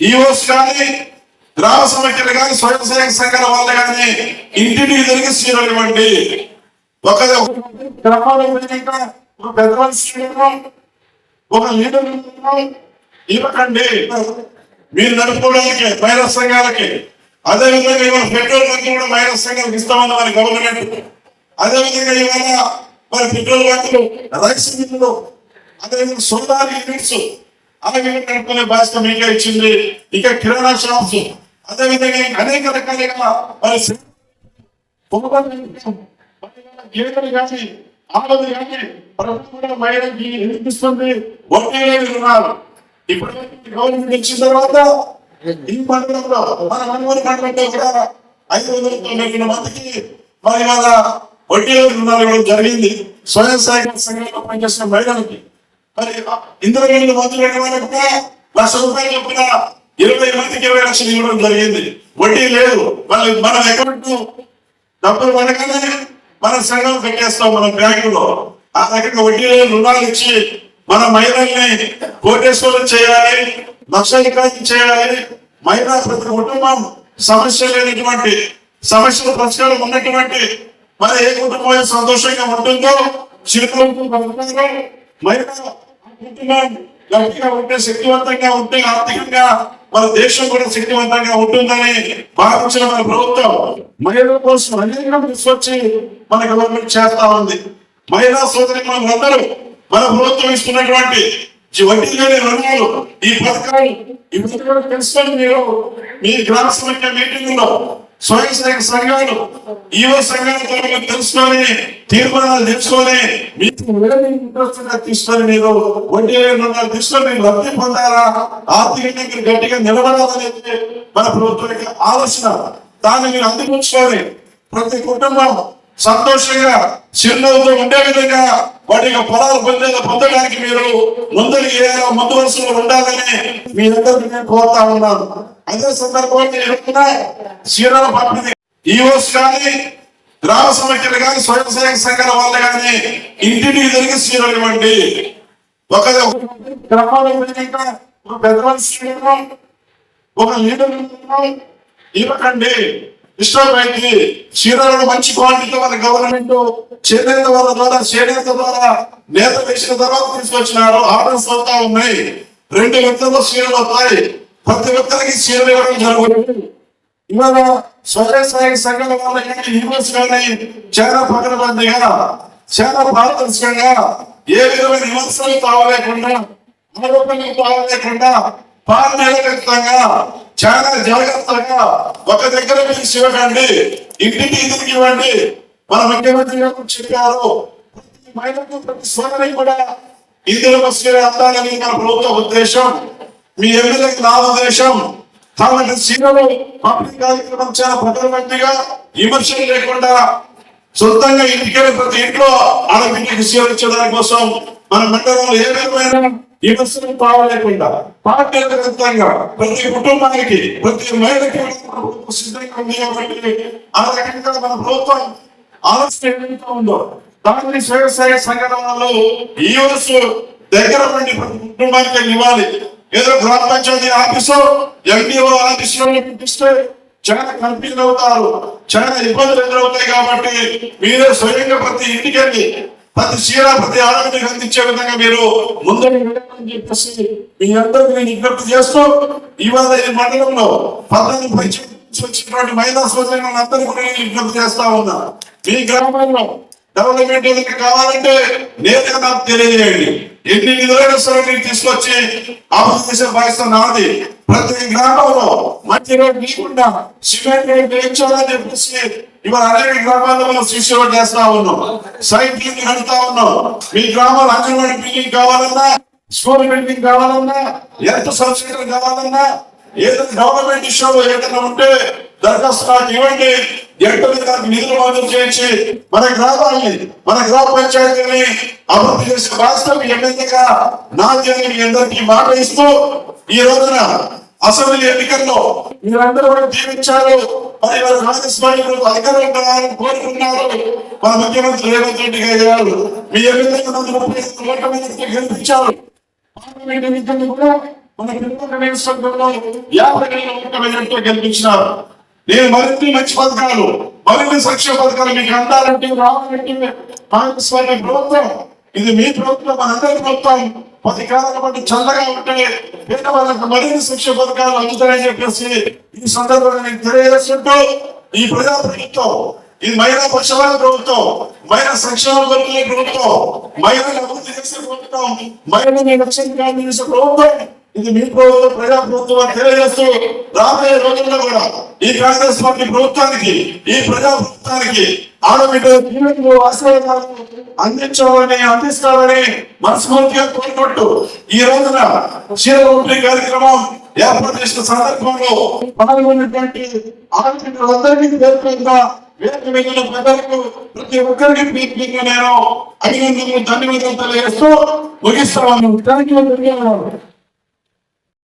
EOs కానీ గ్రామ సమస్యలు కానీ స్వయం సేవక సంఘాల వాళ్ళు కానీ ఇంటిని తిరిగి సీరలు ఇవ్వండి ఒక గ్రామాల ఒక పెద్ద మనిషి ఒక లీడర్ ఇవ్వకండి మీరు నడుపుకోవడానికి మహిళా సంఘాలకి అదే విధంగా ఇవాళ పెట్రోల్ బంక్ కూడా మహిళా సంఘాలకు ఇస్తామన్న మన గవర్నమెంట్. అదే విధంగా ఇవాళ మరి పెట్రోల్ బంకులు రైస్ మిల్లు అదేవిధంగా సొంత సోలార్ యూనిట్స్ అలాగే నడుపుకునే బాధ్యత మీకే ఇచ్చింది. ఇంకా కిరాణా షాప్స్ అదేవిధంగా అనేక రకాలుగా మరి గేదెలు కానీ ఆడలు కానీ ప్రభుత్వం మహిళకి ఎందుకిస్తుంది ఒకే రుణాలు. ఇప్పుడు గవర్నమెంట్ ఇచ్చిన తర్వాత ఈ పండుగలో మన మనవరి మండలంలో కూడా ఐదు వందల తొమ్మిది మందికి మరి వాళ్ళ వడ్డీ రుణాలు ఇవ్వడం జరిగింది. స్వయం సహాయక సంఘంలో పనిచేసిన మహిళలకి. మరి ఇందులో రెండు కూడా లక్ష రూపాయలు చెప్పిన ఇరవై మందికి ఇరవై లక్షలు ఇవ్వడం జరిగింది. వడ్డీ లేదు. వాళ్ళు మన అకౌంట్ డబ్బులు పడకనే మన సంఘం పెట్టేస్తాం మన బ్యాంకులో. ఆ రకంగా వడ్డీ లేని రుణాలు ఇచ్చి మన మహిళల్ని కోటేశ్వరం చేయాలి లక్షాధికారం చేయాలి. మహిళా ప్రతి కుటుంబం సమస్య లేనటువంటి సమస్యల పరిష్కారం ఉన్నటువంటి మరి ఏ కుటుంబం సంతోషంగా ఉంటుందో చిరుకులతో మహిళ గట్టిగా ఉంటే శక్తివంతంగా ఉంటే ఆర్థికంగా మన దేశం కూడా శక్తివంతంగా ఉంటుందని భావించిన మన ప్రభుత్వం మహిళల కోసం అనేక తీసుకొచ్చి మన గవర్నమెంట్ చేస్తా ఉంది. మహిళా సోదరి మనందరూ మన ప్రభుత్వం ఇస్తున్నటువంటి వడ్డీ లేని రుణాలు ఈ పథకాలు ఇవన్నీ కూడా తెలుసుకొని మీరు మీ గ్రామ సమస్య మీటింగ్లో స్వయం సేవక సంఘాలు ఈవో సంఘాల ద్వారా తెలుసుకొని తీర్మానాలు తెచ్చుకొని మీకు ఇంట్రెస్ట్ తీసుకొని మీరు వడ్డీ రుణాలు తీసుకొని మీరు లబ్ధి పొందారా ఆర్థికంగా మీరు గట్టిగా నిలబడాలనేది మన ప్రభుత్వం ఆలోచన. దాన్ని మీరు అందిపుచ్చుకొని ప్రతి కుటుంబం సంతోషంగా చిరునవ్వుతో ఉండే విధంగా వాటి యొక్క పొలాలు పొందేలా పొందడానికి మీరు ముందరికి ఏదో ముందు వరుసలో ఉండాలని మీ అందరికీ నేను కోరుతా ఉన్నాను. అదే సందర్భంలో ఎప్పుడైనా చీరల పంపిణీ ఈఓస్ కానీ గ్రామ సమస్యలు కానీ స్వయం సేవక సంఘాల వాళ్ళు కానీ ఇంటింటికి జరిగి చీరలు ఇవ్వండి. ఒక గ్రామాల ఒక పెద్ద మనిషి ఒక లీడర్ ఇవ్వకండి. ఇష్టమైంది చీరలను మంచి క్వాలిటీతో మన గవర్నమెంట్ చేనేత వాళ్ళ ద్వారా చేనేత ద్వారా నేత వేసిన తర్వాత తీసుకొచ్చినారు. ఆర్డర్స్ అవుతా ఉన్నాయి. రెండు వ్యక్తుల్లో చీరలు వస్తాయి. ప్రతి వ్యక్తులకి చీరలు ఇవ్వడం జరుగుతుంది. ఇవాళ స్వయం సహాయక సంఘాల వాళ్ళ ఈవెంట్స్ కానీ చాలా పకడబందిగా చాలా పారదర్శకంగా ఏ విధమైన విమర్శలు తావలేకుండా ఆరోపణలు తావలేకుండా పారదర్శకంగా చాలా జాగ్రత్తగా ఒక దగ్గర పిలిచి ఇవ్వకండి ఇంటికి ఇంటికి ఇవ్వండి. మన ముఖ్యమంత్రి గారు చెప్పారు. ప్రతి మహిళకు ప్రతి సోదరి కూడా ఇందులో వస్తే అందాలని మన ప్రభుత్వ ఉద్దేశం మీ ఎమ్మెల్యేకి నా ఉద్దేశం కాబట్టి సీనియర్ పబ్లిక్ కార్యక్రమం చాలా ప్రధానమంత్రిగా విమర్శలు లేకుండా సొంతంగా ఇంటికెళ్ళి ప్రతి ఇంట్లో ఆడబిడ్డకి సేవించడానికి కోసం మన మండలంలో ఏ విధమైన విమర్శలు తావలేకుండా పార్టీగతంగా ప్రతి కుటుంబానికి ప్రతి మహిళకి సిద్ధంగా ఉంది కాబట్టి ఆ రకంగా మన ప్రభుత్వం ఆలోచన ఉందో దాన్ని వ్యవసాయ సంఘటనలో ఈ వరుస దగ్గర నుండి ప్రతి కుటుంబానికి ఇవ్వాలి ఏదో గ్రామ పంచాయతీ ఆఫీసో ఎండిఓ ఆఫీసులో పిలిపిస్తే చాలా కన్ఫ్యూజన్ అవుతారు చాలా ఇబ్బందులు ఎదురవుతాయి కాబట్టి మీరే స్వయంగా ప్రతి ఇంటికి వెళ్ళి ప్రతి చీర ప్రతి ఆడపిల్లకి అందించే విధంగా మీరు ముందు చెప్పేసి మీ అందరికి నేను విజ్ఞప్తి చేస్తూ ఇవాళ ఈ మండలంలో పద్నాలుగు పరిచయం వచ్చినటువంటి మహిళా సోదరులను అందరూ కూడా నేను విజ్ఞప్తి చేస్తా ఉన్నా. మీ గ్రామంలో డెవలప్మెంట్ ఏదైనా కావాలంటే నేరుగా నాకు తెలియజేయండి. ఎన్ని నిధులైన సరే మీరు తీసుకొచ్చి అభివృద్ధి చేసే బాధ్యత నాది. ప్రతి గ్రామంలో మంచి రోడ్డు లేకుండా సిమెంట్ రోడ్డు వేయించాలని చెప్పేసి ఇవాళ అనేక గ్రామాల్లో మనం సీసీ చేస్తా ఉన్నాం. సైట్ బిల్డింగ్ కడుతా ఉన్నాం. మీ గ్రామాలు అంగన్వాడీ బిల్డింగ్ కావాలన్నా స్కూల్ బిల్డింగ్ కావాలన్నా ఎంత సంస్కరణ కావాలన్నా ఏదైనా గవర్నమెంట్ ఇష్యూలో ఏదైనా ఉంటే దరఖాస్తు నాకు ఇవ్వండి. వెంటనే నిధులు మంజూరు చేయించి మన గ్రామాన్ని మన గ్రామ పంచాయతీని అభివృద్ధి చేసే రాష్ట్రం ఎమ్మెల్యేగా నా జరిగిన అందరికీ మాట ఇస్తూ ఈ రోజున అసెంబ్లీ ఎన్నికల్లో మీరందరూ కూడా జీవించారు మరి వారు కాంగ్రెస్ అధికారం కావాలని కోరుకున్నారు. మన ముఖ్యమంత్రి రేవంత్ రెడ్డి గారు మీ ఎమ్మెల్యేగా నన్ను ముప్పై ఓట్ల మీద గెలిపించారు. గెలిపించినారు. నేను మరిన్ని మంచి పథకాలు మరిన్ని సంక్షేమ పథకాలు మీకు అందాలంటే రావాలంటే భాగస్వామ్య ప్రభుత్వం ఇది మీ ప్రభుత్వం మనందరి ప్రభుత్వం. పది బట్టి చల్లగా ఉంటే పేద వాళ్ళకు మరిన్ని శిక్ష పథకాలు అందుతాయని చెప్పేసి ఈ సందర్భంగా నేను తెలియజేస్తుంటూ ఈ ప్రజా ప్రభుత్వం ఇది మహిళా పక్షవాల ప్రభుత్వం మహిళా సంక్షేమ వర్గాల ప్రభుత్వం మహిళలు అభివృద్ధి చేసే ప్రభుత్వం మహిళలు రక్షణ చేసే ప్రభుత్వం ఇది మీ ప్రభుత్వం ప్రజా ప్రభుత్వం తెలియజేస్తూ రాబోయే రోజుల్లో కూడా ఈ కాంగ్రెస్ పార్టీ ప్రభుత్వానికి ఈ ప్రజా ప్రభుత్వానికి ఆడబిడ్డ జీవితంలో ఆశీర్వాదాలు అందించాలని అందిస్తారని మనస్ఫూర్తిగా కోరుకుంటూ ఈ రోజున క్షీరవంటి కార్యక్రమం ఏర్పాటు చేసిన సందర్భంలో పాల్గొన్నటువంటి ఆడబిడ్డలందరికీ పేర్కొందా వేదిక మీద ప్రజలకు ప్రతి ఒక్కరికి పీపీగా నేను అభినందనలు ధన్యవాదాలు తెలియజేస్తూ ముగిస్తున్నాను థ్యాంక్ యూ